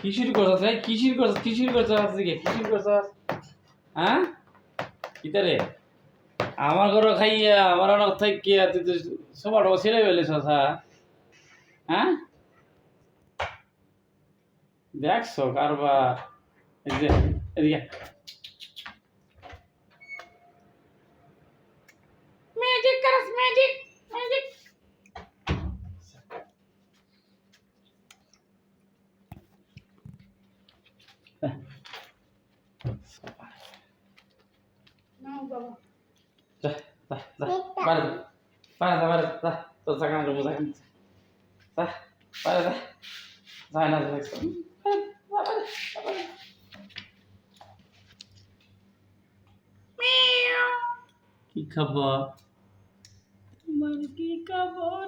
কি শুরু করছস ভাই কি শুরু করছস কি শুরু করছস কি শুরু করছস হ্যাঁ? কিতারে, আমার ঘরে খাইয়া, আমার অনেক থাকিয়া, তুই তো সবার ছেলে ফেলেছস হ্যাঁ? দেখছ কারবার? এদিকে ম্যাজিক ম্যাজিক যা বাইরে যা বাইরে যা বাইরে যা তোর জায়গা রুমে জায়গা যা বাইরে যা যায় না দেখছ কি খবর তোমার কি খবর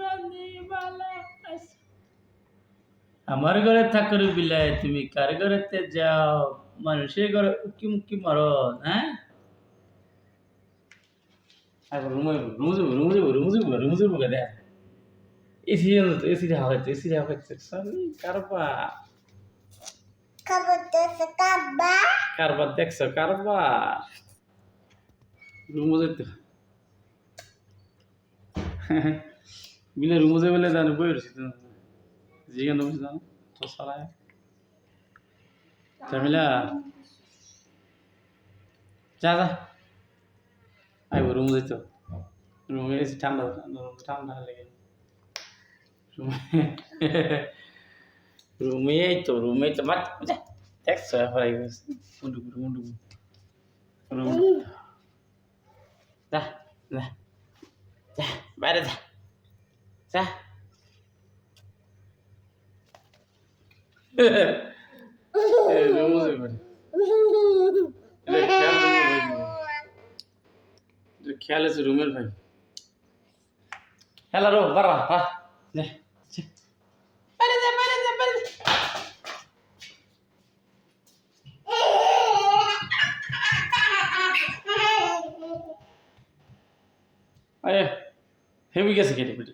আমার ঘরে থাকর বিলাই তুমি কার ঘরেতে যাও মানুষের ঘরে উকি মুকি মারো হ্যাঁ রুমে রুমে যাব রুমে যাব রুমে যাব রুমে যাব দেখ এসি এসি হাওয়া হচ্ছে এসি হাওয়া সরি কারবা কারবার দেখছ কারবার রুমে যেতে বিলে রুমে যাবে বলে জানো বই রয়েছি জিজ্ঞান বসে জানো তো সারায় জামিলা যা যা আইব রুমে যেত রুমে এসে ঠান্ডা ঠান্ডা ঠান্ডা লেগে রুমে রুমে এই তো রুমে তো বাট যা দেখছ হয়ে গেছে মুন্ডু মুন্ডু রুম যা যা যা বাইরে যা যা এই রুমে যাবে খেয়াল আছে রুমের ভাই? খেলা রো বারা হা যা যা। বাইরে যা বাইরে যা। আরে হেবি গেছে কেটে পেটে